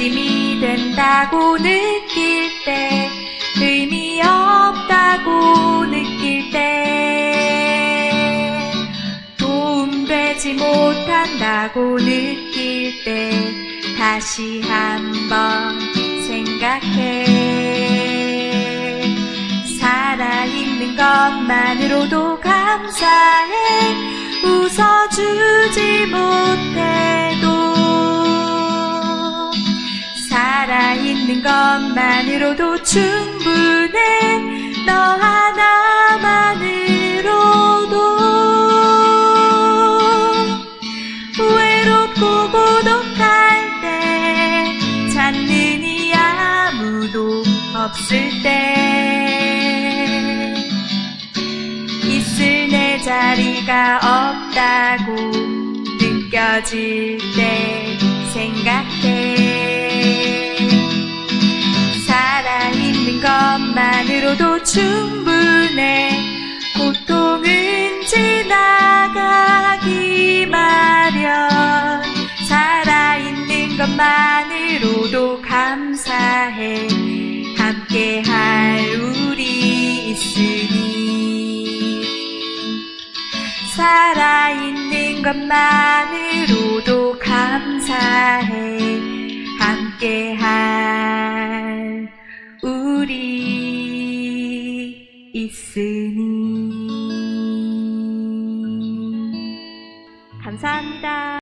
짐이 된다고 느낄 때 의미 없다고 느낄 때. 도움되지 못한다고 느낄 때 다시 한번 생각해. 살아있는 것만으로도 감사해. 웃어주지 못 있는 것만으로도 충분해. 너 하나만으로도. 외롭고 고독할 때 찾는 이 아무도 없을 때. 있을 내 자리가 없다고 느껴질 때 생각 위로도 충분해. 고통은 지나가기 마련. 살아있는 것만으로도 감사해. 함께할 우리 있으니. 살아있는 것만으로도 감사해. 함께할 우리 있으니 감사합니다.